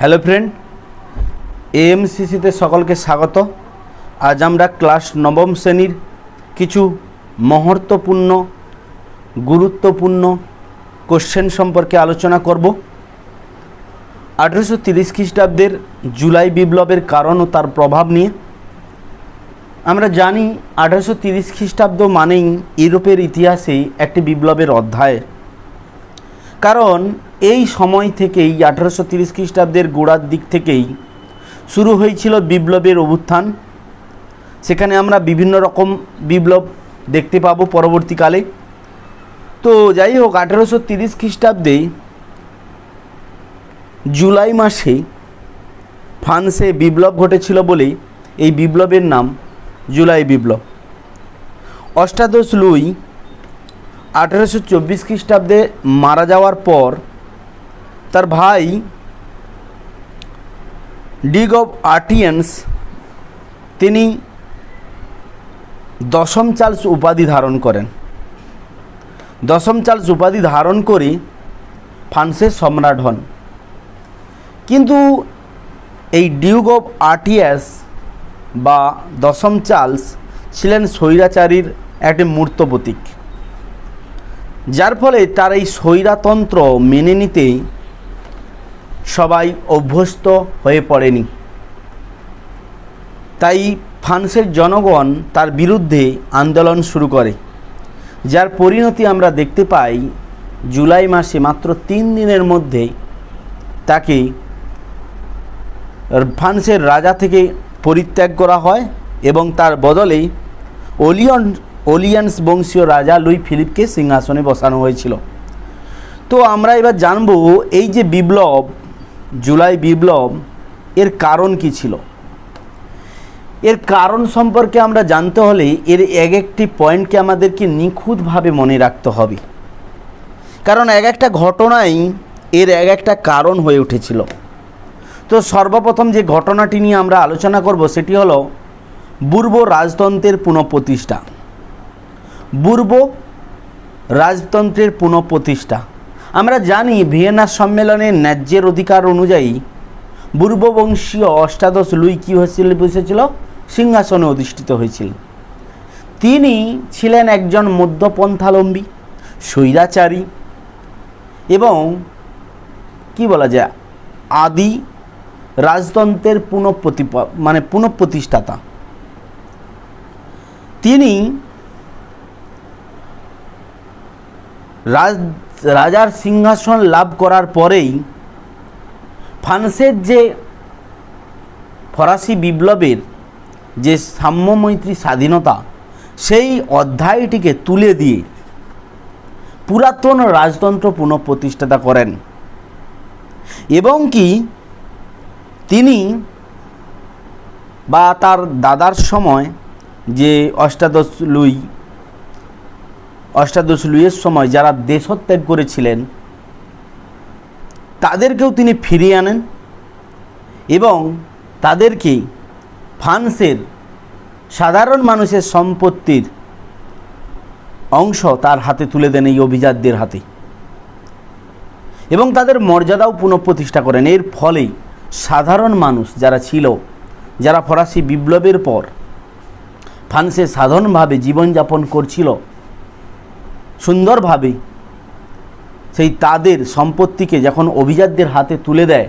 Hello friend এএমসিসিতে সকলকে স্বাগত। আজ আমরা ক্লাস নবম শ্রেণির কিছু মহত্বপূর্ণ, গুরুত্বপূর্ণ কোশ্চেন সম্পর্কে আলোচনা করব। আঠেরোশো তিরিশ খ্রিস্টাব্দের জুলাই বিপ্লবের কারণ ও তার প্রভাব নিয়ে। আমরা জানি আঠেরোশো তিরিশ খ্রিস্টাব্দ মানেই ইউরোপের ইতিহাসে একটি বিপ্লবের অধ্যায়। কারণ এই সময় থেকেই আঠারোশো তিরিশ খ্রিস্টাব্দের গোড়ার দিক থেকেই শুরু হয়েছিল বিপ্লবের অভ্যুত্থান। সেখানে আমরা বিভিন্ন রকম বিপ্লব দেখতে পাবো পরবর্তীকালে। তো যাই হোক, আঠেরোশো তিরিশ খ্রিস্টাব্দে জুলাই মাসে ফ্রান্সে বিপ্লব ঘটেছিল বলে এই বিপ্লবের নাম জুলাই বিপ্লব। অষ্টাদশ লুই আঠেরোশো চব্বিশ খ্রিস্টাব্দে মারা যাওয়ার পর তার ভাই ডিগ অফ আর্টিয়ান্স, তিনি দশম চার্লস উপাধি ধারণ করেন। দশম চার্লস উপাধি ধারণ করে ফ্রান্সের সম্রাট হন। কিন্তু এই ডিউক অফ আর্টিয়াস বা দশম চার্লস ছিলেন স্বৈরাচারীর একটি মূর্ত প্রতীক, যার ফলে তার এই স্বৈরাতন্ত্র মেনে নিতে সবাই অভ্যস্ত হয়ে পড়েনি। তাই ফ্রান্সের জনগণ তার বিরুদ্ধে আন্দোলন শুরু করে। যার পরিণতি আমরা দেখতে পাই জুলাই মাসে মাত্র তিন দিনের মধ্যে তাকে ফ্রান্সের রাজা থেকে পরিত্যাগ করা হয় এবং তার বদলে ওলিয়ন, ওলিয়ান্স বংশীয় রাজা লুই ফিলিপকে সিংহাসনে বসানো হয়েছিল। তো আমরা এবার জানব এই যে বিপ্লব জুলাই বিপ্লব এর কারণ কি ছিল? এর কারণ সম্পর্কে আমরা জানতে হলে এর এক একটি পয়েন্টকে আমাদেরকে নিখুঁতভাবে মনে রাখতে হবে। কারণ এক একটা ঘটনাই এর এক একটা কারণ হয়ে উঠেছিল। তো সর্বপ্রথম যে ঘটনাটি নিয়ে আমরা আলোচনা করব সেটি হলো বুর্ব রাজতন্ত্রের পুনঃপ্রতিষ্ঠা। বুর্ব রাজতন্ত্রের পুনঃপ্রতিষ্ঠা। আমরা জানি ভিয়েনা সম্মেলনে ন্যায্যের অধিকার অনুযায়ী পূর্ববংশীয় অষ্টাদশ লুই কী হয়েছিল, বসেছিল? সিংহাসনে অধিষ্ঠিত হয়েছিল। তিনি ছিলেন একজন মধ্যপন্থালম্বী, স্বৈরাচারী এবং কি বলা যায়, আদি রাজতন্ত্রের পুনঃপ্রতিপ মানে পুনঃপ্রতিষ্ঠাতা। তিনি রাজ রাজার সিংহাসন লাভ করার পরেই ফ্রান্সের যে ফরাসি বিপ্লবের যে সাম্যমৈত্রী স্বাধীনতা, সেই অধ্যায়টিকে তুলে দিয়ে পুরাতন রাজতন্ত্র পুনঃপ্রতিষ্ঠাতা করেন। এবং কি তিনি বা তার দাদার সময় যে অষ্টাদশ লুই অষ্টাদশ লুইয়ের সময় যারা দেশত্যাগ করেছিলেন, তাদেরকেও তিনি ফিরিয়ে আনেন এবং তাদেরকে ফ্রান্সের সাধারণ মানুষের সম্পত্তির অংশ তার হাতে তুলে দেন এই অভিজাতদের হাতে। এবং তাদের মর্যাদাও পুনঃপ্রতিষ্ঠা করেন। এর ফলে সাধারণ মানুষ যারা ছিল, যারা ফরাসি বিপ্লবের পর ফ্রান্সে সাধারণভাবে জীবনযাপন করছিল সুন্দরভাবে সেই তাদের সম্পত্তিকে যখন অভিজাতদের হাতে তুলে দেয়,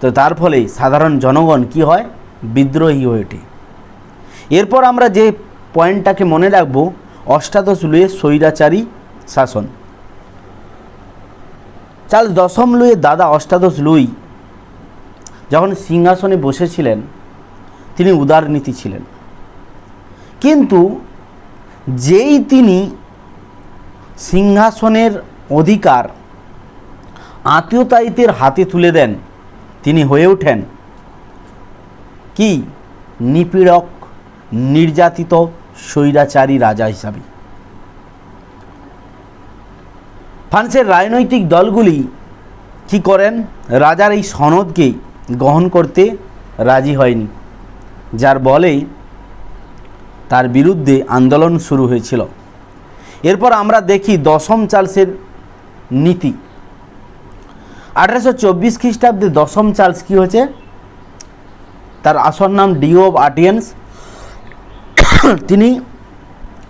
তো তার ফলে সাধারণ জনগণ কি হয়? বিদ্রোহী হয়ে ওঠে। এরপর আমরা যে পয়েন্টটাকে মনে রাখব, অষ্টাদশ লুয়ের স্বৈরাচারী শাসন। চার্লস দশম লুইয়ের দাদা অষ্টাদশ লুই যখন সিংহাসনে বসেছিলেন, তিনি উদারনীতি ছিলেন। কিন্তু যেই তিনি সিংহাসনের অধিকার আত্মীয়তায়িতের হাতে তুলে দেন। তিনি হয়ে ওঠেন। কি নিপীড়ক, নির্যাতিত, স্বৈরাচারী রাজা হিসাবে। ফ্রান্সের রাজনৈতিক দলগুলি কি করেন? রাজার এই সনদকে গ্রহণ করতে রাজি হয়নি, যার বলে তার বিরুদ্ধে আন্দোলন শুরু হয়েছিল। এরপর আমরা দেখি দশম চার্লসের নীতি। আঠারোশো চব্বিশ খ্রিস্টাব্দে দশম চার্লস কী হয়েছে? তার আসল নাম ডিও অফ আর্টিয়েন্স তিনি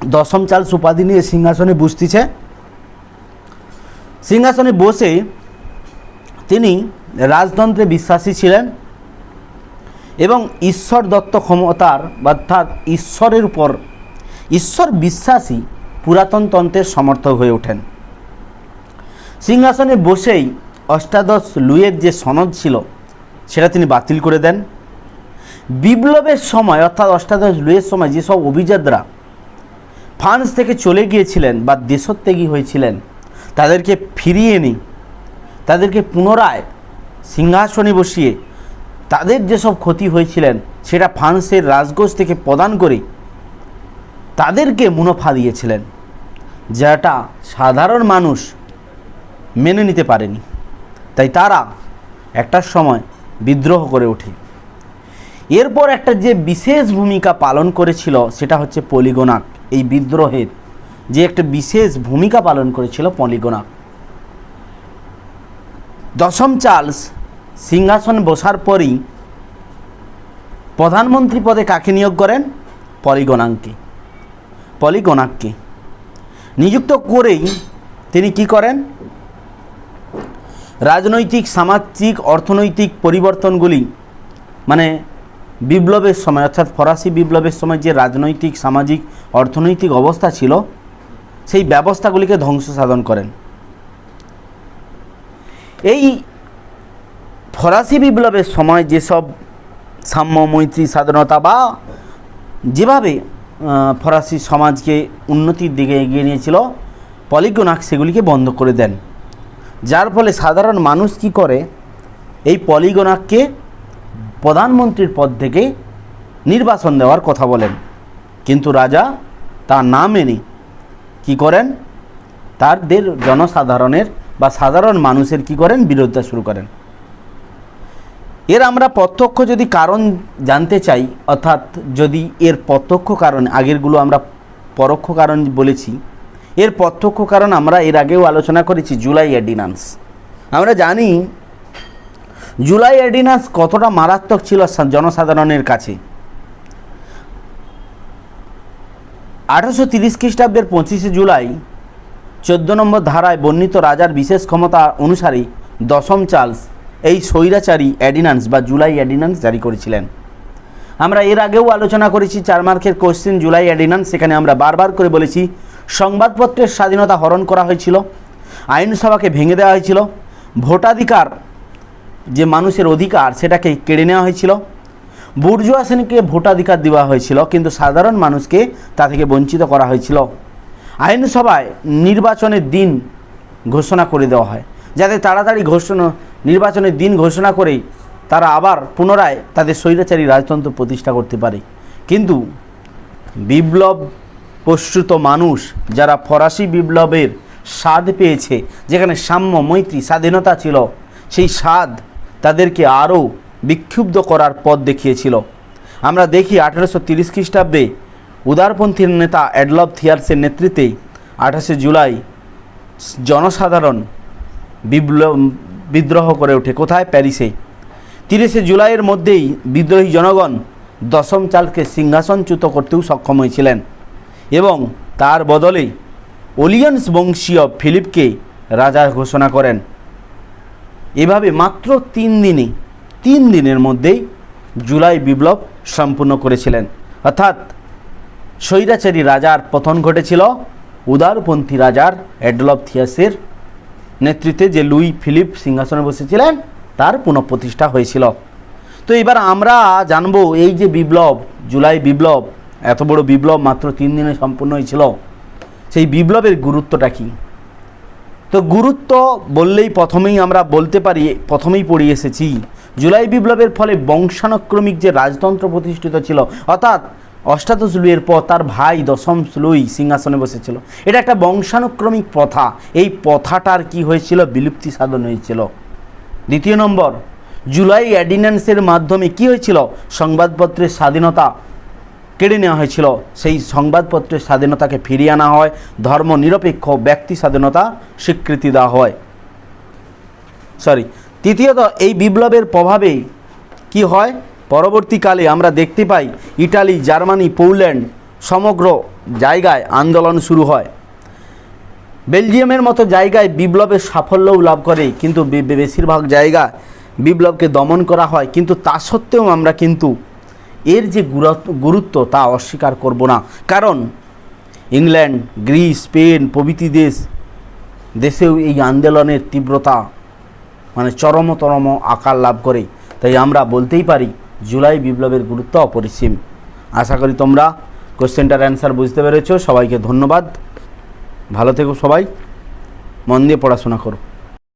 দশম চার্লস উপাধি নিয়ে সিংহাসনে বসতেছে। সিংহাসনে বসে তিনি রাজতন্ত্রে বিশ্বাসী ছিলেন এবং ঈশ্বর দত্ত ক্ষমতার, অর্থাৎ ঈশ্বরের উপর, ঈশ্বর বিশ্বাসী পুরাতন তন্ত্রের সমর্থক হয়ে ওঠেন। সিংহাসনে বসেই অষ্টাদশ লুইয়ের যে সনদ ছিল, সেটা তিনি বাতিল করে দেন। বিপ্লবের সময়, অর্থাৎ অষ্টাদশ লুইয়ের সময়, যেসব অভিজাতরা ফ্রান্স থেকে চলে গিয়েছিলেন বা দেশত্যাগী হয়েছিলেন, তাদেরকে ফিরিয়ে এনে, তাদেরকে পুনরায় সিংহাসনে বসিয়ে তাদের যেসব ক্ষতি হয়েছিলেন, সেটা ফ্রান্সের রাজগোষ থেকে প্রদান করে তাদেরকে মুনাফা দিয়েছিলেন। যেটা সাধারণ মানুষ মেনে নিতে পারেনি। তাই তারা একটার সময় বিদ্রোহ করে ওঠে। এরপর একটা যে বিশেষ ভূমিকা পালন করেছিল, সেটা হচ্ছে পলিগোনাক। এই বিদ্রোহের যে একটা বিশেষ ভূমিকা পালন করেছিল পলিগোনাক। দশম চার্লস সিংহাসন বসার পরই প্রধানমন্ত্রী পদে কাকে নিয়োগ করেন? পলিগোনাককে। পলিগোনাককে। নিযুক্ত করেই তিনি কি করেন? রাজনৈতিক, সামাজিক, অর্থনৈতিক পরিবর্তনগুলি মানে বিপ্লবের সময়, অর্থাৎ ফরাসি বিপ্লবের সময় যে রাজনৈতিক, সামাজিক, অর্থনৈতিক অবস্থা ছিল, সেই ব্যবস্থাগুলিকে ধ্বংস সাধন করেন। এই ফরাসি বিপ্লবের সময় যেসব সাম্য, মৈত্রী, স্বাধীনতা বা যেভাবে ফরাসি সমাজকে উন্নতির দিকে এগিয়ে নিয়েছিল। পলিগোনাক সেগুলিকে বন্ধ করে দেন। যার ফলে সাধারণ মানুষ কি করে? এই পলিগোনাককে প্রধানমন্ত্রীর পদ থেকে নির্বাচন দেওয়ার কথা বলেন। কিন্তু রাজা তা না মেনে কি করেন? তাদের জনসাধারণের বা সাধারণ মানুষের কি করেন? বিরোধিতা শুরু করেন। এর আমরা প্রত্যক্ষ যদি কারণ জানতে চাই, অর্থাৎ যদি এর প্রত্যক্ষ কারণ, আগেরগুলো আমরা পরোক্ষ কারণ বলেছি, এর প্রত্যক্ষ কারণ আমরা এর আগেও আলোচনা করেছি, জুলাই অ্যাডিনান্স আমরা জানি জুলাই অ্যাডিনান্স কতটা মারাত্মক ছিল জনসাধারণের কাছে। আঠারোশো তিরিশ খ্রিস্টাব্দের পঁচিশে জুলাই চোদ্দ নম্বর ধারায় বর্ণিত রাজার বিশেষ ক্ষমতা অনুসারে দশম চার্লস এই স্বৈরাচারী অ্যাডিনান্স বা জুলাই অ্যাডিনান্স জারি করেছিলেন। আমরা এর আগেও আলোচনা করেছি চার মার্কের কোশ্চেন জুলাই অ্যাডিনান্স, সেখানে আমরা বারবার করে বলেছি সংবাদপত্রের স্বাধীনতা হরণ করা হয়েছিল, আইনসভাকে ভেঙে দেওয়া হয়েছিল, ভোটাধিকার যে মানুষের অধিকার সেটাকে কেড়ে নেওয়া হয়েছিল, বুর্জুয়া শ্রেণীকে ভোটাধিকার দেওয়া হয়েছিল, কিন্তু সাধারণ মানুষকে তা থেকে বঞ্চিত করা হয়েছিল। আইনসভায় নির্বাচনের দিন ঘোষণা করে দেওয়া হয়, যাতে তাড়াতাড়ি ঘোষণা নির্বাচনের দিন ঘোষণা করেই তারা আবার পুনরায় তাদের স্বৈরাচারী রাজতন্ত্র প্রতিষ্ঠা করতে পারে। কিন্তু বিপ্লব প্রস্তুত মানুষ যারা ফরাসি বিপ্লবের স্বাদ পেয়েছে, যেখানে সাম্য, মৈত্রী, স্বাধীনতা ছিল, সেই স্বাদ তাদেরকে আরও বিক্ষুব্ধ করার পথ দেখিয়েছিল। আমরা দেখি আঠারোশো তিরিশ খ্রিস্টাব্দে উদারপন্থীর নেতা অ্যাডলভ থিয়ার্সের নেতৃত্বে আঠাশে জুলাই জনসাধারণ বিপ্লব বিদ্রোহ করে ওঠে। কোথায়? প্যারিসে। তিরিশে জুলাইয়ের মধ্যেই বিদ্রোহী জনগণ দশম চালকে সিংহাসনচ্যুত করতেও সক্ষম হয়েছিলেন এবং তার বদলে ওলিয়ান্স বংশীয় ফিলিপকে রাজা ঘোষণা করেন। এভাবে মাত্র তিন দিনে, তিন দিনের মধ্যেই জুলাই বিপ্লব সম্পূর্ণ করেছিলেন। অর্থাৎ স্বৈরাচারী রাজার পতন ঘটেছিল, উদারপন্থী রাজার অ্যাডলফ থিয়াসের নেতৃত্বে যে লুই ফিলিপ সিংহাসনে বসেছিলেন, তার পুনঃপ্রতিষ্ঠা হয়েছিল। তো এবার আমরা জানব এই যে বিপ্লব, জুলাই বিপ্লব, এত বড় বিপ্লব মাত্র তিন দিনে সম্পূর্ণ হয়েছিল, সেই বিপ্লবের গুরুত্বটা কী? তো গুরুত্ব বললেই প্রথমেই আমরা বলতে পারি, প্রথমেই পড়ে এসেছি, জুলাই বিপ্লবের ফলে বংশানুক্রমিক যে রাজতন্ত্র প্রতিষ্ঠিত ছিল, অর্থাৎ অষ্টাদশ লুইয়ের পর তার ভাই দশম লুই সিংহাসনে বসেছিল। এটা একটা বংশানুক্রমিক প্রথা। এই প্রথাটার কি হয়েছিল? বিলুপ্তি সাধন হয়েছিল। দ্বিতীয় নম্বর, জুলাই অ্যাডিন্যান্সের মাধ্যমে কি হয়েছিল? সংবাদপত্রের স্বাধীনতা কেড়ে নেওয়া হয়েছিল। সেই সংবাদপত্রের স্বাধীনতাকে ফিরিয়ে আনা হয়। ধর্ম নিরপেক্ষ ব্যক্তি স্বাধীনতা স্বীকৃতি দেওয়া হয়। সরি তৃতীয়ত, এই বিপ্লবের প্রভাবে কি হয়? পরবর্তীকালে আমরা দেখতে পাই ইটালি, জার্মানি, পোল্যান্ড সমগ্র জায়গায় আন্দোলন শুরু হয়। বেলজিয়ামের মতো জায়গায় বিপ্লবের সাফল্যও লাভ করে, কিন্তু বেশিরভাগ জায়গা বিপ্লবকে দমন করা হয়। কিন্তু তা সত্ত্বেও আমরা কিন্তু এর যে গুরুত্ব তা অস্বীকার করব না। কারণ ইংল্যান্ড, গ্রিস, স্পেন প্রভৃতি দেশ, দেশেও এই আন্দোলনের তীব্রতা মানে চরমতরম আকার লাভ করে। তাই আমরা বলতেই পারি জুলাই বিপ্লবের গুরুত্ব অপরিসীম। আশা করি তোমরা কোশ্চেনটার অ্যান্সার বুঝতে পেরেছ। সবাইকে ধন্যবাদ। ভালো থেকো সবাই। মন দিয়ে পড়াশোনা করো।